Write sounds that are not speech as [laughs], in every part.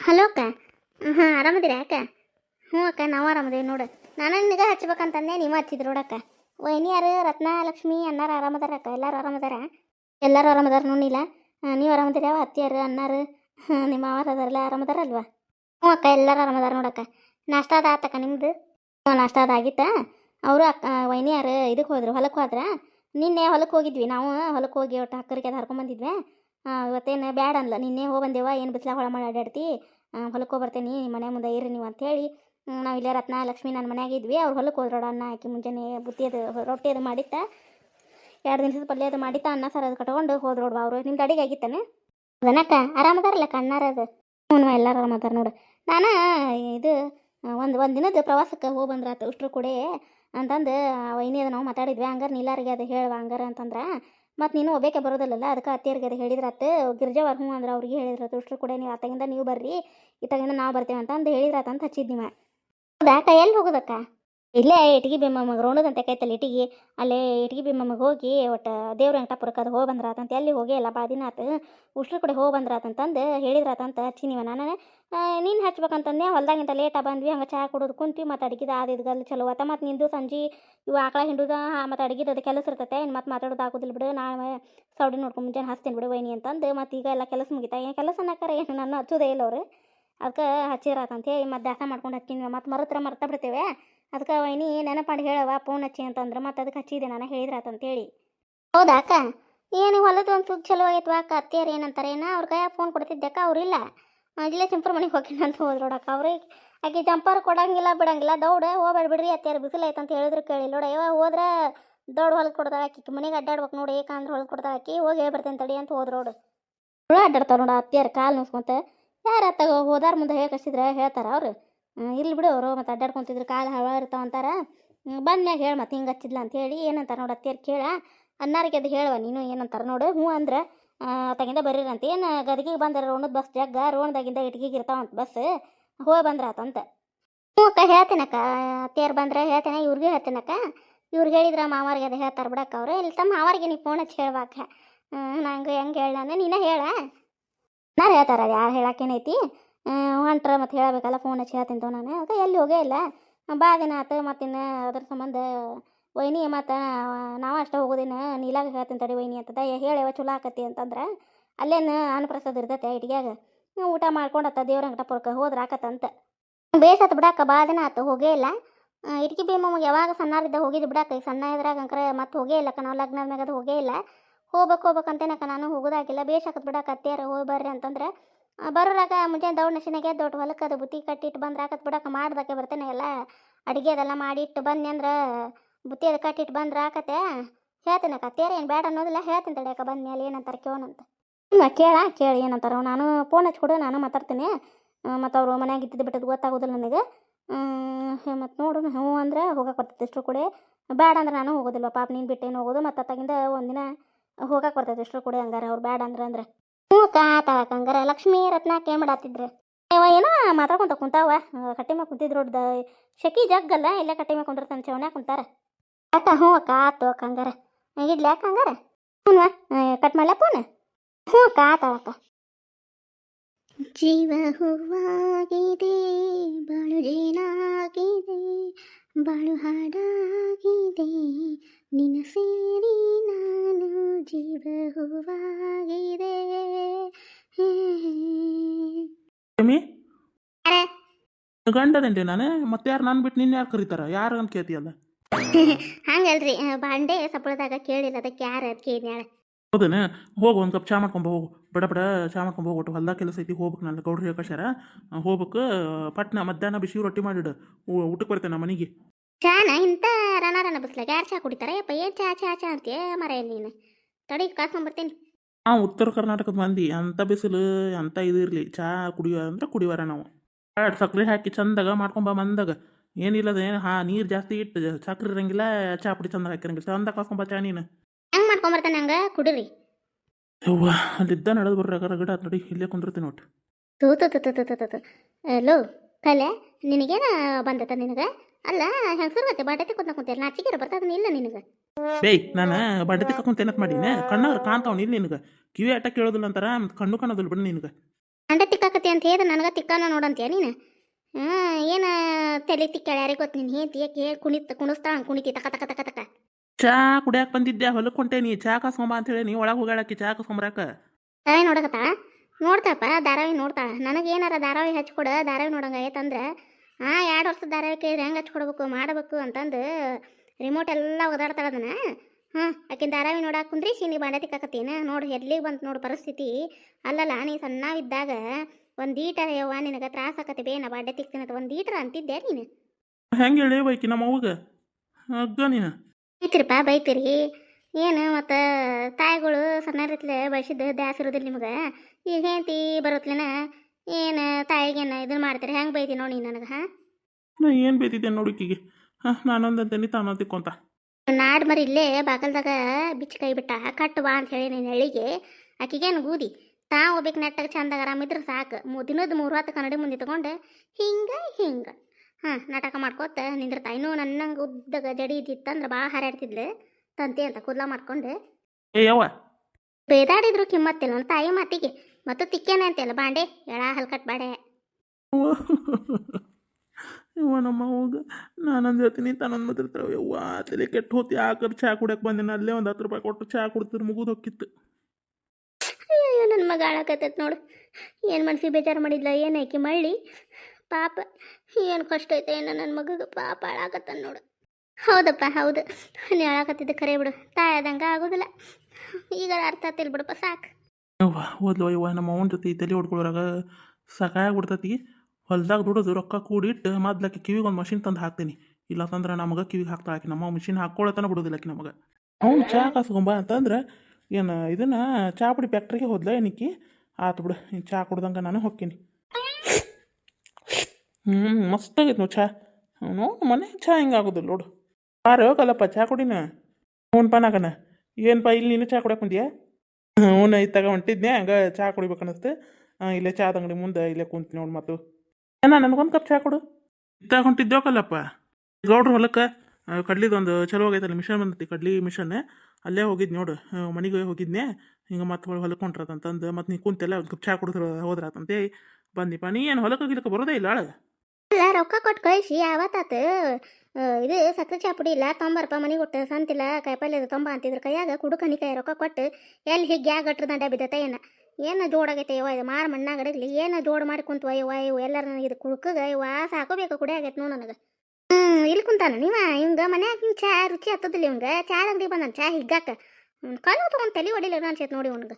Hello ಅಕ್ಕ. ಹಾಂ ಆರಾಮದಿರಾ ಅಕ್ಕ? ಹ್ಞೂ ಅಕ್ಕ, ನಾವು ಆರಾಮದೇವಿ ನೋಡು. ನಾನು ನಿನಗೆ ಹಚ್ಬೇಕಂತಂದೆ, ನೀವು ಹಚ್ಚಿದ್ರು ನೋಡಕ್ಕ ವೈನಿಯಾರು ರತ್ನ ಲಕ್ಷ್ಮಿ ಅಣ್ಣಾರು ಆರಾಮದಾರ ಅಕ್ಕ, ಎಲ್ಲರೂ ಆರಾಮದಾರ? ಎಲ್ಲರೂ ಆರಾಮದಾರ ನೋಡಿಲ್ಲ ನೀವು ಆರಾಮದಿರ ಅತ್ತಿಯಾರು ಅನ್ನಾರು ನಿಮ್ಮ ಮಾವಾರ ಅದಾರಲ್ಲ, ಆರಾಮದಾರಲ್ವಾ? ಹ್ಞೂ ಅಕ್ಕ, ಎಲ್ಲರೂ ಆರಾಮದಾರ ನೋಡಕ್ಕ ನಾಷ್ಟ ಅದ ಆತಕ್ಕ ನಿಮ್ಮದು ಹ್ಞೂ, ನಾಷ್ಟ ಅದ ಆಗಿತ್ತಾ. ಅವರು ಅಕ್ಕ ವೈನಿಯಾರು ಇದಕ್ಕೆ ಹೋದ್ರು ಹೊಲಕ್ಕೆ ಹೋದ್ರ? ನಿನ್ನೆ ಹೊಲಕ್ಕೆ ಹೋಗಿದ್ವಿ, ನಾವು ಹೊಲಕ್ಕೆ ಹೋಗಿ ಒಟ್ಟು ಹಕ್ಕರಿಗೆ ಅದು ಹರ್ಕೊಂಬಂದಿದ್ವಿ. ಇವತ್ತೇನು ಬ್ಯಾಡ ಅನ್ಲ ನಿನ್ನೆ ಹೋಗಿ ಬಂದೇವ ಏನು ಬಿಸ್ಲಾಗ ಹೊಳ ಮಾಡಿ ಅಡ್ಡಾಡ್ತಿ ಹೊಲಕ್ಕೆ ಹೋಗ್ಬರ್ತೇನಿ ನಿಮ್ಮ ಮನೆ ಮುಂದೆ ಇರಿ ನೀವು ಅಂಥೇಳಿ ನಾವು ಇಲ್ಲೇ ರತ್ನ ಲಕ್ಷ್ಮಿ ನನ್ನ ಮನ್ಯಾಗ ಇದ್ವಿ, ಅವ್ರು ಹೊಲಕ್ಕೆ ಹೋದ್ರೋಡ ಅನ್ನ ಹಾಕಿ ಮುಂಜಾನೆ ಬುತ್ತಿ ಅದು ರೊಟ್ಟಿ ಅದು ಮಾಡಿತ್ತ. ಎರಡು ದಿನದ ಪಲ್ಯ ಅದು ಮಾಡಿತ್ತ, ಅನ್ನ ಸರ್ ಅದು ಕಟ್ಕೊಂಡು ಹೋದ್ರೋಡ್ವ ಅವರು. ನಿಮ್ದು ಅಡಿಗೆ ಆಗಿತ್ತಾನೆ? ಅದನ್ನಕ್ಕ ಆರಾಮದಾರಲ್ಲ ಕಣ್ಣಾರ ಅದು? ಹ್ಞೂ ಎಲ್ಲರೂ ಆರಾಮದಾರ ನೋಡು. ನಾನು, ಇದು ಒಂದು ಒಂದು ದಿನದ ಪ್ರವಾಸಕ್ಕೆ ಹೋಗಿ ಬಂದ್ರೆ ಅಷ್ಟರು ಕೂಡ. ಅಂತಂದು ವೈನಿ ಅದು ನಾವು ಮಾತಾಡಿದ್ವಿ, ಹಂಗಾರೆ ನೀಲಾರಿಗೆ ಅದು ಹೇಳುವ ಹಂಗಾರ ಅಂತಂದ್ರೆ ಮತ್ತು ನೀನು ಒಬ್ಬೇಕೆ ಬರೋದಿಲ್ಲಲ್ಲ? ಅದಕ್ಕೆ ಅತ್ತಿಯರಿಗೆ ಅದು ಹೇಳಿದ್ರಾತು, ಗಿರ್ಜಾವರ್ ಹ್ಞೂ ಅಂದ್ರೆ ಅವ್ರಿಗೆ ಹೇಳಿದ್ರಾತು ಅಷ್ಟ್ರು ಕೂಡ ನೀವು ಅತ್ತಾಗಿಂದ ನೀವು ಬರ್ರಿ ಇತ್ತಾಗಿಂದ ನಾವು ಬರ್ತೇವೆ ಅಂತ ಅಂದು ಹೇಳಿದ್ರಾತ ಅಂತ ಹಚ್ಚಿದ್ನಿ ಮಾ ಹೌದಾ ಎಲ್ಲಿ ಹೋಗೋದಕ್ಕ? ಇಲ್ಲೇ ಇಟ್ಗಿ ಬಿಮ್ಮಮ್ಮಗೆ ರೋಣದಂತೆ ಕೈತಲ್ಲಿ ಇಟ್ಗಿ, ಅಲ್ಲೇ ಇಟ್ಗಿ ಬಿಮ್ಮಮ್ಮಗೆ ಹೋಗಿ ಒಟ್ಟು ದೇವ್ರ ವೆಂಕಟಾಪುರಕ್ಕೆ ಅದು ಹೋಗಿ ಬಂದ್ರಾತಂತ. ಎಲ್ಲಿ ಹೋಗಿ? ಎಲ್ಲ ಬಾದಿನಾತು ದಿನ ಆತು. ಉಷ್ಟ್ರ ಕಡೆ ಹೋಗಿ ಬಂದ್ರಾತಂತಂದು ಹೇಳಿದ್ರಾತಂತ ಹಚ್ಚಿನಿವ ನಾನು ನೀನು ಹಚ್ಬೇಕಂತಂದೆ ಹೊಲ್ದಾಗಿಂತ ಲೇಟಾಗಿ ಬಂದ್ವಿ, ಹಂಗೆ ಚಹಾ ಕುಡಿದು ಕುಂತಿ ಮತ್ತು ಅಡಿಗೆದ ಅದು ಚಲೋ ಆತ. ಮತ್ತು ನಿಂದು ಸಂಜೆ ಇವು ಆಕಳ ಹಿಂಡುದ ಮತ್ತು ಅಡಿಗೆದ ಅದು ಕೆಲಸ ಇರ್ತೈತೆ ಏನು ಮತ್ತೆ ಮಾತಾಡೋದು ಆಗೋದಿಲ್ಲ ಬಿಡು, ನಾಳೆ ಸೌಡಿ ನೋಡ್ಕೊಂಡು ಮುಂಜಾನೆ ಹಚ್ತೀನಿ ಬಿಡು ವೈನಿ ಅಂತಂದು ಮತ್ತು ಈಗ ಎಲ್ಲ ಕೆಲಸ ಮುಗಿತಾ, ಏನು ಕೆಲಸ ಅನ್ನಕ್ಕಾರ ಏನು ನಾನು ಹಚ್ಚೋದೇ ಇಲ್ಲ ಅವರು. ಅದಕ್ಕೆ ಹಚ್ಚಿರಾತಂತ ಹೇಳಿ ಮತ್ತು ದಾಸ ಮಾಡ್ಕೊಂಡು ಹಚ್ಚಿನಿ ಮತ್ತು ಮರತ್ರ ಮರ್ತಾ ಬಿಡ್ತೇವೆ. ಅದಕ್ಕೆ ವೈನಿ ನೆನಪಾಡಿ ಹೇಳವ ಫೋನ್ ಹಚ್ಚಿ ಅಂತಂದ್ರೆ ಮತ್ತೆ ಅದಕ್ಕೆ ಹಚ್ಚಿದೆ ನಾನು ಹೇಳಿದ್ರಾತಂತೇಳಿ ಹೌದಾ ಅಕ್ಕ? ಏನು ಹೊಲದ ಒಂದು ಸುದ್ದಿ ಚಲೋ ಆಯ್ತು ಅಕ್ಕ? ಅತ್ತೆಯರು ಏನಂತಾರೆ ಏನ ಅವ್ರ ಕೈಯಾಗ ಫೋನ್ ಕೊಡ್ತಿದ್ದಕ್ಕ ಅವ್ರಿಲ್ಲ ಇಲ್ಲ. ಸಿಂಪರ್ ಮನೆಗೆ ಹೋಗಿನ ಅಂತ ಹೋದ್ರೋಡಕ್ಕ ಅವ್ರಿಗೆ ಆಕೆ ಜಂಪರ್ ಕೊಡಂಗಿಲ್ಲ, ಬಿಡಂಗಿಲ್ಲ, ದೌಡ, ಹೋಗ್ಬೇಡ ಬಿಡ್ರಿ ಅತ್ತೆಯರು, ಬಿಸಿಲು ಅಂತ ಹೇಳಿದ್ರು ಕೇಳಿ. ನೋಡ ಯಾವ ಹೋದ್ರೆ ದೌಡ್ ಹೊಲಕ್ಕೆ ಕೊಡ್ತಾಳೆ ಆಕಿ. ಮನೆಗೆ ಅಡ್ಡಾಡ್ಬೇಕು ನೋಡಿ, ಏಕಂದ್ರೆ ಹೊಲಕ್ಕೆ ಕೊಡ್ತಾಳೆ ಆಕಿ. ಹೋಗಿ ಹೇಳ್ಬರ್ತೇನೆ ತಡಿ ಅಂತ ಹೋದ್ರೋಡು ಹುಳ ಅಡ್ಡಾಡ್ತಾವ ನೋಡ ಅತ್ತೆಯರು ಕಾಲು ನೋಸ್ಕೊಂತ. ಯಾರ ಅತ್ತಾಗ ಹೋದಾರ ಮುಂದೆ ಹೇಗೆ ಕಸಿದ್ರೆ ಹೇಳ್ತಾರ ಅವ್ರು. ಇಲ್ಲಿ ಬಿಡು ಅವರು ಮತ್ತು ಅಡ್ಡಾಡ್ಕೊತಿದ್ರು, ಕಾಲು ಹಳ ಇರ್ತಾವ ಅಂತಾರ. ಬಂದ್ಮ್ಯಾಗ ಹೇಳಿ ಮತ್ತೆ ಹಿಂಗೆ ಹಚ್ಚಿದ್ಲ ಅಂತ ಹೇಳಿ, ಏನಂತಾರೆ ನೋಡು ಅತ್ತೇರು ಕೇಳ. ಅನ್ನಾರಿಗೆ ಅದು ಹೇಳುವ, ನೀನು ಏನಂತಾರೆ ನೋಡು, ಹ್ಞೂ ಅಂದ್ರೆ ತಗಿಂದ ಬರೀರಂತ ಏನು ಗದಗಿಗೆ ಬಂದ್ರೆ ರೋಣದ ಬಸ್ ಜಗ್ಗ ರೋಣದಾಗಿಂದ ಇಟ್ಗಿಗೆ ಇರ್ತಾವಂತ ಬಸ್, ಹೋಗಿ ಬಂದ್ರಾತಂತ ಹ್ಞೂ ಅಕ್ಕ, ಹೇಳ್ತೀನಕ್ಕ ತೇರು ಬಂದ್ರೆ ಹೇಳ್ತೇನೆ, ಇವ್ರಿಗೆ ಹೇಳ್ತೀನಕ್ಕ. ಇವ್ರಿಗೆ ಹೇಳಿದ್ರ ಮಾವಾರಿಗೆ ಅದು ಹೇಳ್ತಾರೆ ಬಿಡಕ್ಕ ಅವ್ರು. ಇಲ್ಲಿ ತಮ್ಮ ಮಾವಾರಿಗೆ ನೀವು ಫೋನ್ ಹಚ್ಚಿ ಹೇಳ್ಬೇಕ ನಂಗೆ ಹೆಂಗೆ ಹೇಳ ನೀನೇ ಹೇಳ. ನಾನು ಹೇಳ್ತಾರೆ ಯಾರು ಹೇಳಕ್ಕೇನೈತಿ ಹೊಂಟ್ರ ಮತ್ತೆ ಹೇಳಬೇಕಲ್ಲ ಫೋನ್ ಹಚ್ಚಿ ಹೇಳ್ತೀನಿ ನಾನು. ಅದಕ್ಕೆ ಎಲ್ಲಿ ಹೋಗೇ ಇಲ್ಲ. ಬಾ ದಿನ ಆತು ಮತ್ತಿನ್ನು ಅದ್ರ ಸಂಬಂಧ ವೈನಿ ಮತ್ತು ನಾವು ಅಷ್ಟೇ ಹೋಗೋದಿನ ನೀಲಾಗ ಹೇಳ್ತೀನಿ ತಡಿ ವೈನಿ ಅಂತದ ಹೇಳವ ಚಲೋ ಆಕತಿ ಅಂತಂದ್ರೆ ಅಲ್ಲೇನು ಅನ್ನಪ್ರಸಾದ ಇರ್ತೈತೆ ಇಟ್ಗ್ಯಾಗ ಊಟ ಮಾಡ್ಕೊಂಡು ಆತ ದೇವ್ರ ವೆಂಕಟಪುರಕ್ಕೆ ಹೋದ್ರೆ ಆಕತ್ತಂತ ಬೇಸತ್ ಬಿಡಾಕ, ಬಾ ದಿನ ಆತು, ಹೋಗೇ ಇಲ್ಲ. ಇಟ್ಕಿ ಭೀಮಮ್ಮಗೆ ಯಾವಾಗ ಸಣ್ಣಾರಿದ್ದ ಹೋಗಿದ್ದು ಬಿಡಾಕ, ಈ ಸಣ್ಣ ಇದ್ರಾಗ ಅಂಕರ ಮತ್ತೆ ಹೋಗೇ ಇಲ್ಲ ನಾವು ಲಗ್ನ ಮ್ಯಾಗ ಅದು ಹೋಗೇ ಇಲ್ಲ. ಹೋಗ್ಬೇಕು ಹೋಗ್ಬೇಕಂತೇನಕ ನಾನು, ಹೋಗೋದಾಗಿಲ್ಲ. ಬೇಸಾಕತ್ ಬಿಡಾಕ, ಅತ್ತೆಯಾರ ಹೋಗಿ ಬರ್ರಿ ಅಂತಂದ್ರೆ ಬರೋರಾಗ ಮುಂಜಾನೆ ದೌಡ್ ನಶಿನಾಗೆ ದೊಡ್ಡ ಹೊಲಕ್ಕೆ ಅದು ಬುತ್ತಿ ಕಟ್ಟಿಟ್ಟು ಬಂದ್ರೆ ಹಾಕತ್ ಬಿಡಕ್ಕೆ ಮಾಡ್ದಕ್ಕೆ ಬರ್ತೇನೆ ಎಲ್ಲ. ಅಡುಗೆ ಅದೆಲ್ಲ ಮಾಡಿಟ್ಟು ಬನ್ನಿ ಅಂದ್ರೆ ಬುತ್ತಿ ಅದು ಕಟ್ಟಿಟ್ಟು ಬಂದ್ರೆ ಹಾಕತ್ತೆ ಹೇಳ್ತೇನೆ ಅಕ್ಕ, ತೇರೆ ಏನು ಬೇಡ ಅನ್ನೋದಿಲ್ಲ, ಹೇಳ್ತೀನಿ ತಡಿ ಅಕ್ಕ ಬಂದ ಮೇಲೆ ಏನಂತಾರೆ ಕೇಳೋಣಂತ ಹ್ಞೂ ಕೇಳ, ಕೇಳಿ ಏನಂತಾರ ನಾನು ಫೋನ್ ಹಚ್ಕೊಡು ನಾನು ಮಾತಾಡ್ತೀನಿ. ಮತ್ತು ಅವರು ಮನ್ಯಾಗ ಇದ್ದಿದ್ದು ಬಿಟ್ಟದ್ದು ಗೊತ್ತಾಗೋದಿಲ್ಲ ನನಗೆ. ಮತ್ತು ನೋಡು ಹ್ಞೂ ಅಂದ್ರೆ ಹೋಗಕ್ಕೆ ಬರ್ತೈತೆ ಇಷ್ಟು ಕೂಡ. ಬೇಡ ಅಂದ್ರೆ ನಾನು ಹೋಗೋದಿಲ್ಲ ಪಾಪ ನೀನು ಬಿಟ್ಟೇನು ಹೋಗೋದು, ಮತ್ತು ಅತ್ತಾಗಿಂದ ಒಂದಿನ ಹೋಗಕ್ಕೆ ಬರ್ತೈತೆ ಇಷ್ಟು ಕೂಡ, ಹಂಗಾರೆ ಅವ್ರು ಬೇಡ ಅಂದ್ರೆ ಅಂದ್ರೆ. ಆತಾಳಕ್ಕ ಹಂಗಾರೆ ಲಕ್ಷ್ಮೀ ರತ್ನಕ್ಕೆ ಏನು ಮಾಡತ್ತಿದ್ರು ಇವ ಏನೋ ಮಾತಾಡ್ಕೊಂತ ಕುಂತಾವ. ಕಟ್ಟಿ ಮ್ಯಾಗ ಕುಂತಿದ್ರು ದೊಡ್ಡ ಶಕಿ ಜಗ್ಗಲ್ಲ, ಇಲ್ಲೇ ಕಟ್ಟಿ ಮ್ಯಾಗ ಕುಂದಿರ್ತಾನೆ ಚವನ್ಯಾಗ ಕುಂತಾರ. ಅಕ್ಕ ಹ್ಞೂ ಅಕ್ಕ, ಆತು ಅಕ್ಕ ಹಂಗಾರೆ ಇಡ್ಲಿ ಹಂಗಾರೆ ಹ್ಞೂ ಕಟ್ ಮಾಡ್ಲಾ ಫೋನ್ ಹ್ಞೂ ಅಕ್ಕ ಆತಾಳಕ್ಕ ಜೀವ ಹೂವಾಗಿದೆ, ಬಾಳು ಜೇನಾಗಿದೆ, ಬಾಳು ಹಾಡಾಗಿದೆ ನಿನ್ನ ಸೇರಿ ನಾನು ಜೀವ ಹೂವಾಗಿದೆ. ಏಮಿ ಗಂಡದೇನ್ರಿ ನಾನು? ಮತ್ತೆ ಯಾರು ನಾನು ಬಿಟ್ಟು ನಿನ್ನ ಯಾರು ಕರೀತಾರ? ಯಾರು ಅಂತ ಕೇಳ್ತೀಯಲ್ಲ [laughs] ಹಂಗಲ್ರಿ ಬಾಂಡೆ ಸಪ್ಪಳದಾಗ ಕೇಳಿಲ್ಲ ಅದಕ್ಕೆ ಯಾರು ಅದಕ್ಕೆ ಕೇಳಿದ್ಯಾಳ ಹೌದೇನ? ಹೋಗು ಒಂದು ಕಪ್ ಚಾ ಮಾಡ್ಕೊಂಬ ಹೋಗು. ಬಡ ಬಡ ಚಾ ಮಾಡ್ಕೊಂಬ ಹೋಗು ಹೊಲ್ದಾಗ ಕೆಲಸ ಐತಿ ಹೋಗ್ಬೇಕು ನಾನು ಗೌಡ್ರಿ ಹೇಳ್ಕಶಾರ ಹೋಗ್ಬೇಕು ಪಟ್ನ ಮಧ್ಯಾಹ್ನ ಬಿಸಿ ರೊಟ್ಟಿ ಮಾಡಿಡು. ಊಟಕ್ಕೆ ಬರ್ತೇನೆ ಮನೆಗೆ. ಚಾನ ಇಂಥ ರಣ ರಣ ಬಿಸ್ಲಾಗ ಯಾರು ಚಾ ಕುಡಿತಾರ? ಯಪ್ಪ ಏನು ಚಾ ಚಾ ಚಾ ಅಂತೀಯ? ಮರ ನೀನು. ತಡಿ ಕಾಸ್ಕೊಂಬರ್ತೀನಿ. ಆ ಉತ್ತರ ಕರ್ನಾಟಕದ ಮಂದಿ ಅಂಥ ಬಿಸಿಲು ಅಂಥ ಇದು ಇರಲಿ. ಚಾ ಕುಡಿಯೋ ಅಂದ್ರೆ ಕುಡಿಯೋರ ನಾವು. ಎರಡು ಸಕ್ರೆ ಹಾಕಿ ಚಂದಾಗ ಮಾಡ್ಕೊಂಬ ಮಂದಾಗ. ಏನಿಲ್ಲದ ಏನು ಹಾ ನೀರು ಜಾಸ್ತಿ ಇಟ್ಟು ಸಕ್ರೆ ಇರಂಗಿಲ್ಲ ಚಾ ಪುಡಿ ಚಂದ ಹಾಕಿರಂಗಿಲ್ಲ. ಚಂದ ಕಾಸ್ಕೊಂಬ ಚಾ ನೀನು. ಹೆಂಗೆ ಮಾಡ್ಕೊಂಬರ್ತಾನೆ ಹಂಗೆ ಕುಡಿರಿ. ಯವ್ವ ಅಲ್ಲಿದ್ದ ನಡೆದು ಬರ್ರಾಗ ರಗಡ ನೋಡಿ ಇಲ್ಲೇ ಕುಂದಿರ್ತೀನಿ ಒಟ್ಟು. ತೂ ತು ತು ತು ತು ತು ತು. ತು ಲೋ ಕಲೆ ನಿನಗೇನ ಬಂದತ ನಿನಗೆ? ಅಲ್ಲ ಹೆಂಗ್ ಮತ್ತೆ ಬಾಟತಿ ಕುಂತ ಕುಂತಿಯಲ್ಲ ನಾಚಿಕೆರ ಬರ್ತದ ಇಲ್ಲ ನಿನಗೆ? ಏಯ್ ನಾನು ಬಡ್ಡಿ ತಿಕ್ಕಕೊಂತೇನತ್ ಮಾಡೀನಿ ಕಣ್ಣವರ ಕಾಣ್ತಾವ್ ಇಲ್ಲಿ ನಿನಗೆ. ಕಿವಿ ಆಟ ಕೇಳೋದಿಲ್ಲ ಅಂತಾರ ಮತ್ತ್ ಕಣ್ಣು ಕಾಣೋದಿಲ್ಲ ಬಿಡು ನಿನಗೆ. ಅಂಡ ತಿಕ್ಕಕತೆ ಅಂತ ಹೇಳಿದ ನನಗೆ ತಿಕ್ಕನ ನೋಡಂತೀಯ ನೀನು? ಹ್ಞೂ ಏನು ತಲೆ ತಿಕ್ಕಾಳ ಯಾರಿಗೆ ಗೊತ್ತು ನೀನು ಹೇಂತಿ ಯಾಕೆ ಹೇಳಿ ಕುಣಿತ ಕುಣಿಸ್ತಾ ಕುಣಿತಿ ತಕ ತಕ ತಕ ತಕ. ಚಾ ಕುಡಿಯಾಕ ಬಂದಿದ್ದೆ ಹೊಲಕ್ಕೆ ಹೊಂಟೇನಿ ಚಾ ಕಾಸ್ಕೊಂಬ ಅಂತೇಳಿ ನೀ ಒಳಗೆ ಹೋಗಾಳಕ್ಕೆ ಚಾ ಕಾಸ್ಕೊಂಬರಾಕ. ಏ ನೋಡಕತ್ತಾಳ? ನೋಡ್ತಾಳಪ್ಪ ಧಾರಾವಾಹಿ ನೋಡ್ತಾಳ. ನನಗೆ ಏನಾರ ಧಾರಾವಾಹಿ ಹಚ್ಕೊಡ ಧಾರಾವಾಹಿ ನೋಡಂಗ ಆ ಎರಡು ವರ್ಷದ ಧಾರಾವಾಹಿ ಇದ್ರೆ ಹೆಂಗೆ ಹಚ್ಕೊಡ್ಬೇಕು ಮಾಡಬೇಕು ಅಂತಂದು ರಿಮೋಟ್ ಎಲ್ಲ ಓದಾಡ್ತಾಳೆ ಅದನ್ನ. ಹಾಂ ಆಕಿನ ಧಾರಾವಿ ನೋಡಕ್ಕೆ ಕುಂದ್ರಿ ಸೀನಿ ಬಾಂಡೆ ತಿಕ್ಕಾಕತ್ತೀನ. ನೋಡು ಎಲ್ಲಿಗೆ ಬಂತು ನೋಡು ಪರಿಸ್ಥಿತಿ. ಅಲ್ಲಲ್ಲ ನೀ ಸಣ್ಣವಿದ್ದಾಗ ಒಂದು ಈಟರ ಯವ್ವ ನಿನಗೆ ತ್ರಾಸ ಆಕತಿ ಬೇನ ಬಾಂಡೆ ತಿಕ್ತೀನಂತ ಒಂದು ಈಟರ ಅಂತಿದ್ದೆ ನೀನು? ಹೆಂಗೆ ಹೇಳಿ ಬೈಕಿ ನಮ್ಮ ಅವ್ಗ ಅಗ್ಗ ನೀನು. ಬೈತಿರಿಪ್ಪ ಬೈತಿರಿ. ಏನು ಮತ್ತು ತಾಯಿಗಳು ಸಣ್ಣರಿತ್ಲೆ ಬಯಸಿದ್ದು ದ್ಯಾಸ್ ಇರೋದಿಲ್ಲ ನಿಮ್ಗೆ. ಈಗ ಹೆಂಡತಿ ಬರುತ್ತಲೇನ ಏನು ತಾಯಿಗೇನ ಇದನ್ನ ಮಾಡ್ತಾರ? ಹೆಂಗೆ ಬೈತಿ ನೋಡಿ ನನಗೆ ಹಾ? ನಾ ಏನು ಬೇತಿದ್ದೆ ನೋಡಿಕಿಗೆ ಹಾಂ ನಾನೊಂದಂತೇನಿ ತಾನೋ ತಿಕ್ಕೊಂತ. ನಾಡ್ ಮರಿ ಇಲ್ಲೇ ಬಾಗಲ್ದಾಗ ಬಿಚ್ಚಿ ಕೈ ಬಿಟ್ಟ ಕಟ್ಟು ಬಾ ಅಂತ ಹೇಳಿ ನೀನು ಹೇಳಿಗೆ ಆಕಿಗೇನು ಗೂದಿ? ತಾ ಹೋಗ್ಬೇಕು ನೆಟ್ಟಾಗ ಚಂದಾಗ ಆರಾಮಿದ್ರೆ ಸಾಕು. ದಿನದ ಮೂರು ಹೊತ್ತು ಕನ್ನಡಿ ಮುಂದೆ ತಗೊಂಡು ಹಿಂಗ ಹಿಂಗ. ಹಾ ನಾಟಕ ಮಾಡ್ಕೋತ ನಿಂದಿರ್ತಾ ಇನ್ನೂ ನನ್ನಂಗೆ ಉದ್ದಗ ಜಡಿ ಇದ್ದಿತ್ತಂದ್ರೆ ಭಾಳ ಹಾರಾಡ್ತಿದ್ಲು. ತಂತಿ ಅಂತ ಕೂದಲ ಮಾಡ್ಕೊಂಡೆ. ಬೇದಾಡಿದ್ರು ಕಿಮ್ಮತ್ತಿಲ್ಲ ನನ್ನ ತಾಯಿ ಮಾತಿಗೆ. ಮತ್ತು ತಿಕ್ಕೇನೆ ಅಂತೆಲ್ಲ ಬಾಂಡೆ? ಎಳ ಹಲ್ಕಟ್ ಬಾಡೆ. ಯವ್ವ. ನಮ್ಮ ಅವ್ಗ ನಾನೊಂದು ಹೇಳ್ತೀನಿ ತಾನೊಂದು ಮಾತಿರ್ತಾವೆ ಯವ್ವ ತಲೆ ಕೆಟ್ಟು ಹೋತಿ. ಆಕರ್ ಚಾ ಕುಡಿಯಕ್ಕೆ ಬಂದಿನ. ಅಲ್ಲೇ ಒಂದು ಹತ್ತು ರೂಪಾಯಿ ಕೊಟ್ಟು ಚಾ ಕುಡ್ತಿದ್ರು ಮುಗಿದು ಹೋಗಿತ್ತು ಅಯ್ಯೋ ನನ್ನ ಮಗ ಹಾಳಾಕತ್ತೈತೆ ನೋಡು. ಏನು ಮನ್ಸಿಗೆ ಬೇಜಾರು ಮಾಡಿದ್ಲ ಏನು ಆಕೆ ಮಳ್ಳಿ? ಪಾಪ ಏನು ಕಷ್ಟ ಐತೆ ಏನೋ ನನ್ನ ಮಗಗೆ. ಪಾಪ ಹಾಳಾಗತ್ತ ನೋಡು. ಹೌದಪ್ಪ ಹೌದು. ನೀ ಹಾಳಾಕತ್ತಿದ್ದ ಕರೆ ಬಿಡು. ತಾಯದಂಗೆ ಆಗೋದಿಲ್ಲ. ಈಗ ಅರ್ಥ ಆತಿಲ್ ಬಿಡಪ್ಪ ಸಾಕು. ಯವ್ವ ಓದ್ಲು ಯವ್ವ, ನಮ್ಮ ಅವನ ಜೊತೆ ಈ ತಲೆ ಹೊಡ್ಕೊಳ್ಳೋರಾಗ ಸಾಕಾಗ್ಬಿಡ್ತತಿ ಹೊಲ್ದಾಗ ದುಡಿದು ರೊಕ್ಕ ಕೂಡಿಟ್ಟು ಮೊದ್ಲಕ್ಕೆ ಕಿವಿಗೆ ಒಂದು ಮಷಿನ್ ತಂದು ಹಾಕ್ತೀನಿ. ಇಲ್ಲ ಅಂತಂದ್ರೆ ನಮಗೆ ಕಿವಿಗೆ ಹಾಕ್ತಾ ಆಕಿ. ನಮ್ಮ ಮಿಷಿನ್ ಹಾಕ್ಕೊಳತನ ಬಿಡೋದಿಲ್ಲ ಆಕಿ ನಮಗೆ. ಅವ್ನು ಚಾ ಕಾಸ್ಕೊಂಬ ಅಂತಂದ್ರೆ ಏನು ಇದನ್ನು ಚಾ ಪುಡಿ ಫ್ಯಾಕ್ಟ್ರಿಗೆ ಹೋದ್ಲ ಏನಕ್ಕಿ? ಆತು ಬಿಡು ಚಾ ಕುಡ್ದಂಗೆ ನಾನು ಹೊಕ್ಕೀನಿ. ಹ್ಞೂ ಮಸ್ತಾಗೈತೆ ನೋವು ಚಾ. ಅವನು ಮನೆ ಚಾ ಹಿಂಗೆ ಆಗೋದಿಲ್ಲ ನೋಡು. ಬಾರ ಕಲ್ಲಪ್ಪ, ಚಾ ಕುಡಿನ. ಹ್ಞೂನ್ಪ ನಾಗನ ಏನಪ್ಪ ಇಲ್ಲಿ ನೀನು ಚಾ ಕುಡಿಯಕ್ಕೆ ಬಂದ್ಯಾ ಹ್ಞೂ ಇತ್ತಾಗ ಹೊಂಟಿದ್ನೆ ಹಂಗೆ ಚಹಾ ಕುಡಿಬೇಕು ಅನ್ನಿಸ್ತು ಇಲ್ಲೇ ಚಾದ ಅಂಗಡಿ ಮುಂದೆ ಇಲ್ಲೇ ಕುಂತೀನಿ ನೋಡಿ ಮತ್ತು ಏನ ನನಗೊಂದು ಕಪ್ ಚಹಾ ಕೊಡು. ಇತ್ತಾಗ ಹೊಂಟಿದ್ದೋಕಲ್ಲಪ್ಪ ಗೌಡ್ರ ಹೊಲಕ್ಕೆ ಕಡ್ಲಿದೊಂದು ಚಲೋ ಆಗೈತಲ್ಲ ಮಿಷನ್ ಬಂದೈತಿ ಕಡ್ಲಿ ಮಿಷನ್. ಅಲ್ಲೇ ಹೋಗಿದ್ದು ನೋಡು ಮನೆಗೆ ಹೋಗಿದ್ನೆ ಹಿಂಗೆ ಮತ್ತೆ ಹೊಳ ಹೊಲಕ್ಕೆ ಹೊಂಟ್ರತಂತಂದು ಮತ್ತೆ ನೀ ಕುಂತೆಲ್ಲ ಒಂದು ಕಪ್ ಚಾ ಕುಡಿದ್ರು ಹೋದ್ರಾತಂತೆ ಬಂದಿಪ್ಪ ನೀ ಏನು ಹೊಲಕ್ಕೆ ಗಿಲಕ್ಕೆ ಬರೋದೇ ಇಲ್ಲ ಅಳಗ ಅಲ್ಲ ರೊಕ್ಕ ಕೊಟ್ಟು ಕಳಿಸಿ ಯಾವತ್ತಾತು? ಇದು ಸಕ್ಕರೆ ಚಾ ಪುಡಿ ಇಲ್ಲ ತೊಂಬರಪ್ಪ ಮನೆಗೆ ಕೊಟ್ಟು ಸಂತಿಲ್ಲ ಕಾಯಿಪಲ್ಲೆ ಇದು ತೊಂಬ ಅಂತಿದ್ರು. ಕೈಯಾಗ ಕುಡು ಕೈ ರೊಕ್ಕ ಕೊಟ್ಟು ಎಲ್ಲಿ ಹೀಗೆ ಯಾ ಗಟ್ರ ದಂಡ ಬಿದ್ದತ ಏನ? ಏನು ಜೋಡಾಗೈತೆ ಯವ್ವ ಇದು ಮಾರು ಮಣ್ಣಾಗ ಅಡಗ್ಲಿ? ಏನು ಜೋಡು ಮಾಡಿ ಕುಂತ್ವ ಯವ್ವ? ಇವು ಎಲ್ಲರ ಇದು ಕುಡ್ಕಗ ಇವ ಸಾಕೋಬೇಕು ಕುಡಿ ಆಗೈತೆ ನೋ ನನಗೆ. ಹ್ಞೂ ಇಲ್ಲಿ ಕುಂತಾನ ನೀವ? ಇವಂಗ ಮನ್ಯಾಗ ಹಿಂಗೆ ಚಾ ರುಚಿ ಹತ್ತದಿಲ್ಲ ಇವಂಗ. ಚಾ ಅಂಗಡಿ ಬಂದಾನ ಚಾ ಹಿಗ್ಗಾಕ. ಕಲ್ಲು ತೊಗೊಂಡು ತಲೆ ಹೊಡಿಲ್ಲ ಅನ್ಸೈತೆ ನೋಡಿ ಅವ್ನಿಗೆ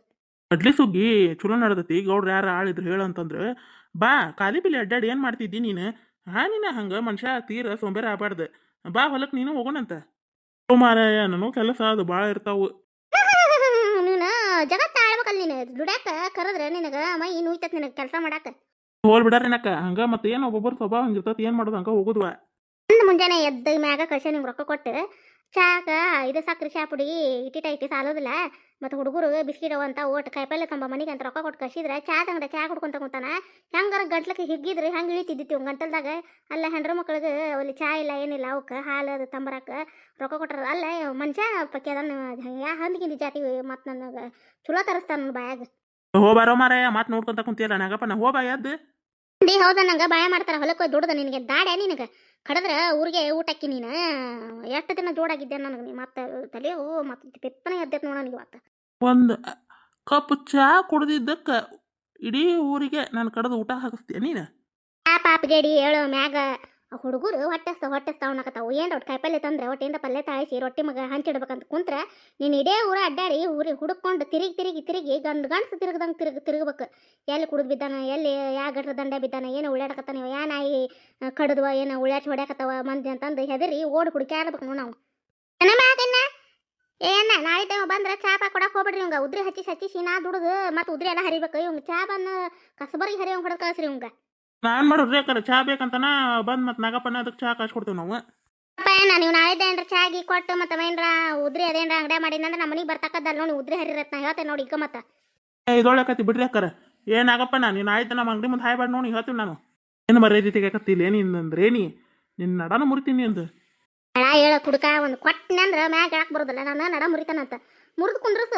ಕಡ್ಲಿ ಸುಗ್ಗಿ ಚಲೋ ನಡೆದತಿ. ಗೌಡ್ರು ಯಾರು ಆಳಿದ್ರು ಹೇಳು ಅಂತಂದ್ರೆ, ಬಾ, ಖಾಲಿ ಬಿಲಿ ಅಡ್ಡಾಡಿ ಏನು ಮಾಡ್ತಿದ್ದಿ ನೀನು? ಹಾ ನಿನ್ನ ಹಂಗೆ ಮನುಷ್ಯ ತೀರ ಸೋಂಬೇರಿ ಆಗ್ಬಾರ್ದು. ಬಾ ಹೊಲಕ್ಕೆ ನೀನು ಹೋಗೋಣಂತ. ಮಾರಾಯ ನನಗೂ ಕೆಲಸ ಅದು ಭಾಳ ಇರ್ತಾವು. [laughs] ನೀನು ಜಗತ್ತ ಆಳ್ಬೇಕಲ್ಲ ನೀನು. ದುಡ್ಯಾಕ ಕರೆದ್ರೆ ನಿನಗೆ ಮೈ ನುಯ್ತತ್ ನಿನಗೆ ಕೆಲಸ ಮಾಡಾಕ. ಹೋಲ್ ಬಿಡಾರೇನಕ್ಕ ಹಂಗ ಮತ್ತೆ ಏನು ಒಬ್ಬೊಬ್ಬರು ಸ್ವಭಾವ ಹಂಗಿರ್ತತಿ ಏನು ಮಾಡೋದು ಹಂಗ ಹೋಗುದ್ವಾ. ಮುಂಜಾನೆ ಎದ್ದ ಮ್ಯಾಗ ಕಳ್ಸ ನಿಮ್ಗೆ ರೊಕ್ಕ ಕೊಟ್ಟು ಚಾಕ ಇದು ಸಕ್ರೆ ಚಾ ಪುಡಿ ಇಟ್ಟಿಟ ಐತಿ ಸಾಲೋದಿಲ್ಲ. ಮತ್ತು ಹುಡುಗರು ಬಿಸ್ಕಿಟ್ ಅವ ಅಂತ ಓಟ್ ಕಾಯಿಪಲ್ಲೆ ತಂಬ ಮನೆಗೆ ಅಂತ ರೊಕ್ಕ ಕೊಟ್ಟು ಕಳಿಸಿದ್ರೆ ಚಾ ತಂಗಡ ಚಾ ಕುಡ್ಕೊಂತ ಕುಂತಾನ ಹೆಂಗಾರ ಗಂಟ್ಲಕ್ಕೆ ಹಿಗ್ಗಿದ್ರೆ ಹೆಂಗೆ ಇಳಿತಿದ್ದಿತ್ತು ಗಂಟಲ್ದಾಗ? ಅಲ್ಲ ಹೆಂಡ್ರ ಮಕ್ಕಳಿಗೆ ಅಲ್ಲಿ ಚಾ ಇಲ್ಲ ಏನಿಲ್ಲ ಅವಕ್ಕೆ ಹಾಲು ಅದು ತಂಬರಾಕ ರೊಕ್ಕ ಕೊಟ್ಟರೆ ಅಲ್ಲ ಮನುಷ್ಯ ಪಕ್ಕಿ ಅದನ್ನು ಯಾ ಹಂದಿಗಿಂದ ಜಾತಿ ಮತ್ತು ನನಗೆ ಚಲೋ ತರಿಸ್ತಾನ ನನ್ನ ಬಾಯಾಗ. ಹೋ ಬಾರೋ ಮಾರಾಯ ಮಾತು ನೋಡ್ಕೊಂತ ಕುಂತಿಯಲ್ಲ ನಾಗಪ್ಪ ನಾ ಹೋಬಾ ಎದ್ದು ಹೌದ ನಂಗೆ ಬಾಯ ಮಾಡ್ತಾರ ಹೊಲಕ್ಕೆ ದುಡ್ದ ನಿನಗೆ ದಾಡೆ ನಿನಗೆ? ಕಡದ್ರ ಊರಿಗೆ ಊಟಕ್ಕೆ ನೀನು? ಎಷ್ಟು ದಿನ ಜೋಡಾಗಿದ್ದೆ ನನಗೆ ನೀ ಮತ್ತೆ ತಲೆಯು ಮತ್ತೆ ಪೆತ್ತನೆ ಎದ್ದೈತೆ ನೋಡ ನನಗೆ ಇವತ್ತು. ಒಂದು ಕಪ್ ಚಾ ಕುಡ್ದಿದ್ದಕ್ಕೆ ಇಡೀ ಊರಿಗೆ ನಾನು ಕಡದ ಊಟ ಹಾಕಿಸ್ತೀಯ ನೀನು? ಆ ಪಾಪ ಗೇಡಿ ಹೇಳೋ ಮ್ಯಾಗ. ಹುಡುಗರು ಹೊಟ್ಟೆಸ್ತ ಹೊಟ್ಟೆಸ್ತ ಅವನಕತ್ತಾವು ಏನು ರೊಟ್ಟಿ ಕಾಯಿಪಲ್ಲೆ ತಂದ್ರೆ ಹೊಟ್ಟೆಯಿಂದ ಪಲ್ಲೆ ತಾಳಿಸಿ ರೊಟ್ಟಿ ಮಗ ಹಂಚಿಡ್ಬೇಕಂತ ಕುಂತ್ರೆ ನೀನು ಇಡೇ ಊರ ಅಡ್ಡಾಡಿ ಊರಿ ಹುಡುಕೊಂಡು ತಿರುಗಿ ತಿರುಗಿ ತಿರುಗಿ ಗಂಡು ಗಂಡ್ಸು ತಿರುಗದಂಗೆ ತಿರುಗಿ ತಿರುಗಬೇಕು. ಎಲ್ಲಿ ಕುಡಿದು ಬಿದ್ದಾನ, ಎಲ್ಲಿ ಯಾ ಗಟ್ರ ದಂಡ ಬಿದ್ದಾನ, ಏನು ಉಳ್ಳಾಡಕತ್ತಾನ ಯಾ ನಾಯಿ ಕಡ್ದವ, ಏನು ಉಳ್ಳಾಚಿ ಹೊಡ್ಯಾಕತ್ತವ ಮಂದಿ ಅಂತಂದು ಹೆದರಿ ಓಡಿ ಹುಡುಕ್ಯಾಡ್ಬೇಕು ನಾವು. ಏನ ನಾಳೆ ಟೈಮ್ ಬಂದ್ರೆ ಚಾ ಪಾ ಕೊಡಕ್ಕೆ ಹೋಗ್ಬೇಡ್ರಿ ಇವಂಗ. ಉದ್ರಿ ಹಚ್ಚಿ ಹಚ್ಚಿಸಿ ನಾ ದುಡ್ದು ಮತ್ತೆ ಉದ್ರಿ ಎಲ್ಲ ಹರಿಬೇಕು. ಇವಂಗ ಚಾ ಬಂದು ಕಸಬರಿಗೆ ಹರಿಯಂಗೆ ಹೊಡೆದು ಕಳಿಸ್ರಿ ಇವಂಗ. ನಾನು ಮಾಡೋದು ಯಾಕಂದ್ರೆ ಚಾ ಬೇಕಂತನ ಬಂದ್ ಮತ್ತೆ ನಾಗಪ್ಪನ ಅದಕ್ಕೆ ಚಾ ಕಾಸ್ಕೊಡ್ತೀವಿ ನಾವು. ಅಪ್ಪ ಏನ ನೀವು ನಾಳೆ ಏನ್ರ ಚಾಗಿ ಕೊಟ್ಟು ಮತ್ತೆ ಏನ್ರ ಉದ್ರಿ ಅದೇನ್ರ ಅಂಗಡಿ ಮಾಡಿದಂದ್ರೆ ನಮ್ಮ ಮನಿಗೆ ಬರ್ತಕ್ಕದ್ದಲ್ಲ ನೋಡಿ ಉದ್ರಿ ಹರಿರತ್ ನಾ ಹೇಳ್ತೇನೆ ನೋಡಿ ಈಗ ಮತ್ತೆ. ಇದೊಳಕತ್ತಿ ಬಿಡ್ರಿ ಅಕ್ಕಾರ. ಏನಾಗಪ್ಪ ನಾನು ನೀನು ಆಯ್ತು ನಮ್ಮ ಅಂಗಡಿ ಮುಂದೆ ಹಾಯ್ಬಾರ್ದು ನೋಡಿ ಹೇಳ್ತೀನಿ ನಾನು. ಏನು ಮರ್ಯಾದೆ ತೆಗಿಯಕತ್ತಿಲ್ಲ ಏನಿಂದ್ರೆ ಏನಿ ನಿನ್ನ ನಡನ ಮುರಿತೀನಿ ಅಂದು. ಹಳ ಹೇಳ ಕುಡ್ಕ ಒಂದು ಕೊಟ್ಟನಂದ್ರ ಮ್ಯಾಗ ಹೇಳಕ್ ಬರೋದಿಲ್ಲ ನಾನು ನಡ ಮುರಿತಾನಂತ. ಮುರಿದು ಕುಂದ್ರಸ.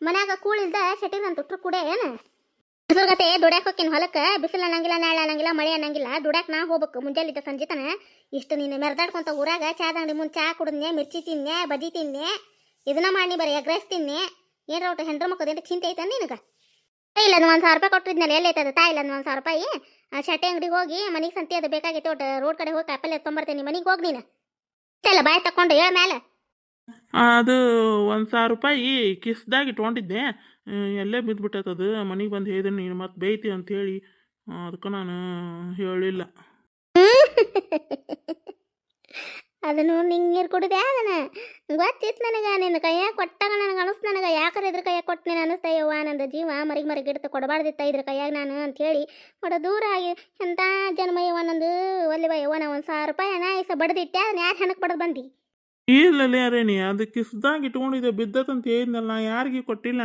ಮನ್ಯಾಗ ಕೂಳಿಲ್ದ ಶೆಟ್ಟಿದಂತ ಉಟ್ರು ಕುಡೆ ಏನು? ಸುರ್ಗತೆ ದುಡ್ಯಾಕ ಹೋಗ್ತೀನಿ ಹೊಲಕ್ಕೆ? ಬಿಸಿಲು ಅನ್ನಂಗಿಲ್ಲ, ನಾಳೆ ಅನ್ನಂಗಿಲ್ಲ, ಮಳೆ ಅನ್ನಂಗಿಲ್ಲ. ದುಡ್ಯಾಕ ನಾ ಹೋಗ್ಬೇಕು. ಮುಂಜಾನೆ ಇದ್ದ ಸಂಜಿತನ ಇಷ್ಟು ನೀನು ಮೆರೆದಾಡ್ಕೊಂತ ಊರಾಗ ಚಾದ ಅಂಗಡಿ ಮುಂದೆ ಚಾ ಕುಡಿದ್ನೆ ಮಿರ್ಚಿ ತಿನ್ನೆ ಬಜಿ ತಿನ್ನೆ ಇದನ್ನ ಮಾಡಿ ಬರೀ, ಎಗ್ರೆಸ್ ತಿನ್ನೆ ಏನ್ರ ಒಟ್ಟು ಹೆಂಡ್ರ ಮಕ್ಕಳು ಚಿಂತೆ ಐತೆ ನಿನಗೆ? ಇಲ್ಲ ಒಂದು ಸಾವಿರ ರೂಪಾಯಿ ಕೊಟ್ಟಿದ್ನಲ್ಲ ಎಲ್ಲೈತದ ತಾಯಿಲ್ಲ ಒಂದು ಸಾವಿರ ರೂಪಾಯಿ? ಶಟೆ ಅಂಗಡಿಗೆ ಹೋಗಿ ಮನೆಗೆ ಸಂತಿ ಅದು ಬೇಕಾಗಿತ್ತು ಒಟ್ಟು. ರೋಡ್ ಕಡೆ ಹೋಗಿ ಕಾಯಿಪಲ್ಲೆ ಎತ್ಕೊಂಬರ್ತೀನಿ ಮನೆಗೆ ಹೋಗಿ ನೀನು. ಇಲ್ಲ ಬಾಯ್ ತಕೊಂಡು ಹೇಳ ಮೇಲೆ ಅದು ಒಂದು ಸಾವಿರ ರೂಪಾಯಿ ಕಿಸ್ದಾಗ ಇಟ್ಕೊಂಡಿದ್ದೆ. ಎಲ್ಲೇ ಬಿದ್ದುಬಿಟ್ಟೈತದು ಮನೆಗೆ ಬಂದು ಹೇಳಿದ್ರೆ ನೀನು ಮತ್ತೆ ಬೇಯ್ತಿ ಅಂತೇಳಿ. ಅದಕ್ಕೆ ನಾನು ಹೇಳಿಲ್ಲ. [laughs] ಅದನ್ನು ನಿಂಗೆ ನೀರು ಕುಡಿದೆ ಅದನ್ನ. ಗೊತ್ತಿತ್ತು ನನಗೆ ನಿನ್ನ ಕೈಯಾಗ ಕೊಟ್ಟಾಗ ನನಗೆ ಅನಿಸ್ತು ನನಗೆ. ಯಾಕಂದ್ರೆ ಇದ್ರ ಕೈಯಾಗ ಕೊಟ್ಟು ನೀನು ಅನಿಸ್ತಾ? ಯವ್ವ ನಂದು ಜೀವ ಮರಿಗೆ ಮರಿಗೆ ಇಡ್ತು ಕೊಡಬಾರ್ದಿತ್ತ ಇದ್ರ ಕೈಯಾಗ ನಾನು ಅಂಥೇಳಿ ಬಡ ದೂರ ಆಗಿ ಎಂಥ ಜನ್ಮಯ್ಯವ ನಂದು? ಒಲ್ಲಿ ಬಯ್ಯವ್ವ ನಾ ಒಂದು ಸಾವಿರ ರೂಪಾಯಿ ಅನಾಯಿಸ ಬಡ್ದಿಟ್ಟೆ ಅದನ್ನ ಯಾರು ಹೆಣಕ್ಕೆ ಬಡ್ದು ಬಂದಿ? ಇಲ್ಲಲೇ ರೇಣಿ ಅದು ಕಿಸ್ದಾಗ ಇಟ್ಕೊಂಡಿದ್ದೆ ಬಿದ್ದತಂತ ಹೇಳಿದ್ನಲ್ಲ ನಾ ಯಾರಿಗೂ ಕೊಟ್ಟಿಲ್ಲ.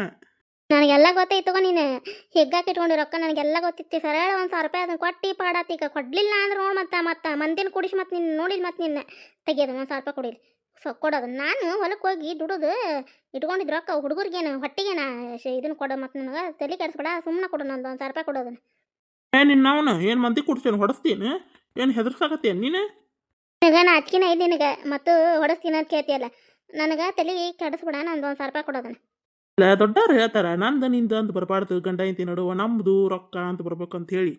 ನನಗೆಲ್ಲ ಗೊತ್ತೈತು ನೀನು ಹೆಗ್ಗಾಕಿ ಇಟ್ಕೊಂಡು ರೊಕ್ಕ ನನಗೆಲ್ಲ ಗೊತ್ತಿತ್ತು ಸರಳ ಒಂದು ಸಾವಿರ ರೂಪಾಯಿ ಅದನ್ನ ಕೊಟ್ಟು ಪಾಡಾತಿ ಈಗ ಕೊಡ್ಲಿಲ್ಲ ಅಂದ್ರೆ ನೋಡಿ ಮತ್ತೆ ಮತ್ತೆ ಮಂದಿನ ಕುಡಿಸಿ ಮತ್ತೆ ನಿನ್ನ ನೋಡಿಲ್ಲ ಮತ್ತೆ ನಿನ್ನ. ತೆಗಿಯೋದು ಒಂದು ಸಾವಿರ ರೂಪಾಯಿ ಕೊಡಿಲ್ಲ ಸೊ ಕೊಡೋದು ನಾನು ಹೊಲಕ್ಕೆ ಹೋಗಿ ದುಡಿದು ಇಟ್ಕೊಂಡಿದ್ದು ರೊಕ್ಕ ಹುಡುಗರಿಗೇನು ಹೊಟ್ಟಿಗೇನ ಇದನ್ನು ಕೊಡೋ ಮತ್ತೆ ನನಗೆ ತಲೆ ಕೆಡಿಸ್ಬೇಡ ಸುಮ್ಮನೆ ಕೊಡು ನಂದು ಒಂದು ಸಾವಿರ ರೂಪಾಯಿ ಕೊಡೋದನ್ನ ಏ ನಿನ್ನ ಏನು ಮಂದಿ ಕುಡ್ಸೇನು ಹೊಡಸ್ತೀನಿ ಏನು ಹೆದರ್ಸಾಕತ್ತೇನು ನೀನು? ನನಗೆ ನಾ ಅಕ್ಕಿನ ಐದು ನಿನಗೆ ಮತ್ತು ಹೊಡಸ್ತೀನಿ ಅಂತ ಕೇಳ್ತೀಯಲ್ಲ ನನಗೆ ತಲೆ ಕೆಡಿಸ್ಬಿಡ ನಂದು ಒಂದು ಸಾವಿರ ರೂಪಾಯಿ ಕೊಡೋದನ್ನ ಇಲ್ಲ ದೊಡ್ಡವ್ರು ಹೇಳ್ತಾರ ನಂದು ನಿಂದು ಅಂತ ಬರಬಾರ್ದು ಗಂಡ ಇಂತಿ ನಡುವ ನಮ್ದು ರೊಕ್ಕ ಅಂತ ಬರ್ಬೇಕು ಅಂತ ಹೇಳಿ.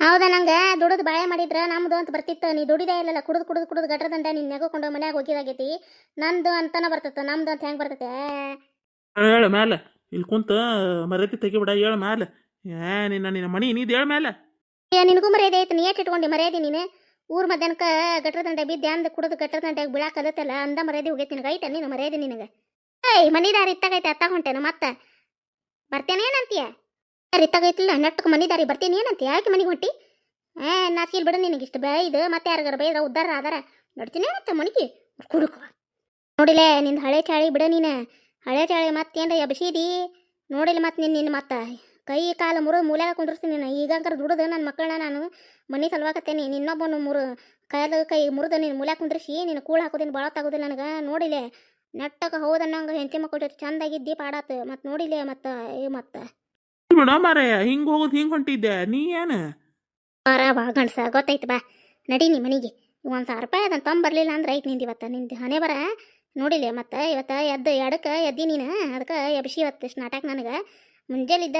ಹೌದಾ ನಂಗೆ ದುಡಿದು ಬಾಳೆ ಮಾಡಿದ್ರ ನಮ್ದು ಅಂತ ಬರ್ತಿತ್ತು ನೀ ದುಡಿದೇ ಇಲ್ಲಲ್ಲ ಕುಡಿದು ಕುಡಿದು ಕುಡಿದು ಗಟ್ರದಂಡ ನೀನು ನೆಗೋಕೊಂಡು ಮನ್ಯಾಗ ಹೋಗಿದಾಗೈತಿ ನಂದು ಅಂತನ ಬರ್ತೈತೆ ನಮ್ದು ಅಂತ ಹೆಂಗೆ ಬರ್ತೈತೆ? ಹೇಳ ಮ್ಯಾಲೆ ಇಲ್ಲಿ ಕುಂತ ಮರ್ಯಾದೆ ತೆಗಿಬಿಡ ಹೇಳ ಮ್ಯಾಲೆ. ಏ ನಿನ್ನ ನಿನ್ನ ಮನಿ ನೀದು ಹೇಳ ಮ್ಯಾಲೆ. ಏ ನಿನಗೂ ಮರ್ಯಾದೆ ಐತೆ ನೀ ಏಟ್ ಇಟ್ಕೊಂಡು ಮರ್ಯಾದೆ ನೀನು? ಊರ್ ಮಧ್ಯಾಹ್ನಕ್ಕೆ ಗಟ್ರದಂಡ ಬಿದ್ದೆ, ಅಂದ ಕುಡಿದು ಗಟ್ರದಂಡ್ಯಾಗ ಬೀಳಾಕ ಅದತ್ತಲ್ಲ ಅಂದ ಮರ್ಯಾದೆ ಹೋಗೈತಿ ನಿನಗೆ, ಐತೆ ನೀನು ಮರ್ಯಾದೆ ನಿನಗೆ? ಏಯ್, ಮನಿದಾರಿ ಇತ್ತಾಗೈತೆ ಅತ್ತ ಹೊಂಟೇನು ಮತ್ತೆ? ಬರ್ತೇನೆ ಏನಂತೀಯ? ಇತ್ತಾಗೈತಿಲ್ಲ ನೆಟ್ಟಕ್ಕೆ ಮನಿದಾರಿ ಬರ್ತೀನಿ ಏನಂತೀಯ? ಯಾಕೆ ಮನೆಗೆ ಹೊಂಟಿ? ಏ ನಾಚಿಲ್ ಬಿಡು ನಿನಗೆ, ಇಷ್ಟು ಬೈದು ಮತ್ತೆ ಯಾರಿಗಾರ ಬೈದ್ರ ಉದ್ದಾರ ಆದಾರ. ನಡ್ತೀನಿ ಏನಂತ ಮನಿಗೆ? ಕುಡುಕ ನೋಡಿಲೆ, ನಿಂದು ಹಳೆ ಚಾಳಿ ಬಿಡ ನೀನು. ಹಳೆ ಚಾಳಿ ಮತ್ತೇನ್ರ ಎಬ್ಸಿದಿ ನೋಡಿಲ್ಲ ಮತ್ತೆ ನಿನ್ನ ನಿನ್ನ ಮತ್ತೆ. ಕೈ, ಕಾಲು ಮುರಿದು ಮೂಲ್ಯಾಗ ಕುಂದ್ರಸ್ತೀನಿ ನಾನು. ಈಗಂಕರ ದುಡಿದು ನನ್ನ ಮಕ್ಕಳನ್ನ ನಾನು. ಮನೆ ಸಲುವಾಕತ್ತೇನಿ ನಿನ್ನೊಬ್ಬನು ಮುರು ಕೈಲು ಕೈ ಮುರಿದು ನೀನು ಮೂಲ್ಯಾಕ ಕುಂದ್ರಿಸಿ ನೀನು ಕೂಳ ಹಾಕೋದೇನು ಭಾಳ ತಾಗೋದಿಲ್ಲ ನನಗೆ. ನೋಡಿಲೆ ನೆಟ್ಟಕ ಹೌದನ್ನಂಗೆ ಹೆಂಡತಿ ಮಕ್ಕಳ ಜೊತೆ ದೀಪ ಪಾಡಾತು ಮತ್ತು ನೋಡಿಲೆ ಮತ್ತು ಏ ಮತ್ತೆ. ಬಿಡ ಮಾರಯ್ಯ ಹಿಂಗೆ ಹೋಗೋದು ಹಿಂಗೆ ಹೊಂಟಿದ್ದೆ ನೀ ಏನು? ಬಾರ ಬಾ ಗಂಡ್ಸ ಗೊತ್ತೈತೆ ಬಾ ನಡಿ ನೀ ಮನೆಗೆ. ಒಂದು ಸಾವಿರ ರೂಪಾಯಿ ಅದನ್ನು ತೊಂಬರ್ಲಿಲ್ಲ ಅಂದ್ರೆ ಐತೆ ನಿಂದ ಇವತ್ತು ನಿಂದು ಹಣೆ ಬರ. ನೋಡಿಲೆ ಮತ್ತು ಇವತ್ತು ಎದ್ದು ಎಡಕ್ಕೆ ಎದ್ದಿ ನೀನು ಅದಕ್ಕೆ ಎಬ್ಸಿ ಇವತ್ತು ನಾಟಕ ನನಗೆ. ಇದ್ದ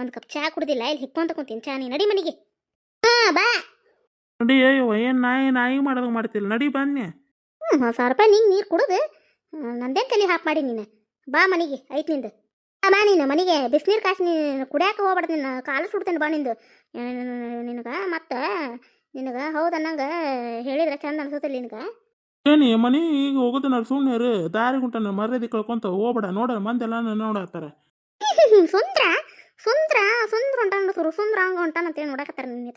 ಒಂದು ಕಪ್ ಚಹಾ ಕುಡ್ದಿಲ್ಲ ಇಲ್ಲಿ ಹಿಕ್ಕೊಂತ ಕುಂತೀನಿ ಚಾ ನೀ ನಡಿ ಮನೆಗೆ. ಬಾ. ನಡಿ ಅಯ್ಯೋ ಏನು ನಾಯಿ ನಾಯಿ ಮಾಡೋದಂಗೆ ಮಾಡ್ತಿಲ್ಲ. ನಡಿ ಬನ್ನಿ. ಹ್ಞೂ ಸಾವಿರ ರೂಪಾಯಿ ನಿಂಗೆ ನೀರು ಕುಡದು. ನಂದೇ ತಲೆ ಹಾಪ್ ಮಾಡಿ ನೀನು. ಬಾ ಮನೆಗೆ ಐತ್ ನಿಂದು. ಬಾ ನೀನು ಮನೆಗೆ. ಬಿಸಿನೀರು ಕಾಸು ನೀನು ಕುಡಿಯಾಕ ಹೋಗ್ಬಾರ್ದು ನಿನ್ನ. ಕಾಲು ಸುಡ್ತೇನೆ ಬಾ ನಿಂದು. ನಿನಗೆ ಮತ್ತೆ ನಿನಗೆ ಹೌದು ಅನ್ನಂಗೆ ಹೇಳಿದ್ರೆ ಚಂದ ಅನ್ಸುತ್ತಿಲ್ಲ ನಿನಗೆ. ಏನಿ ಮನಿ ಈಗ ಹೋಗೋದು ನಾನು ಸುಮ್ಮನೆ ದಾರಿ ಗುಂಟ ಮರ್ಯಾದೆ ಕಳ್ಕೊಂತ ಹೋಗ್ಬೇಡ. ನೋಡ ಮಂದೆಲ್ಲ ನೋಡತ್ತಾರ ಸುಂದ್ರ? ಸುಂದ್ರ ಸುಂದ್ರ ಹೊಂಟಾನ ಸುರು ಸುಂದ್ರ ಹಂಗ ಹೊಂಟಾನ ನೋಡಕತ್ತಾರ ನಿನ್ನ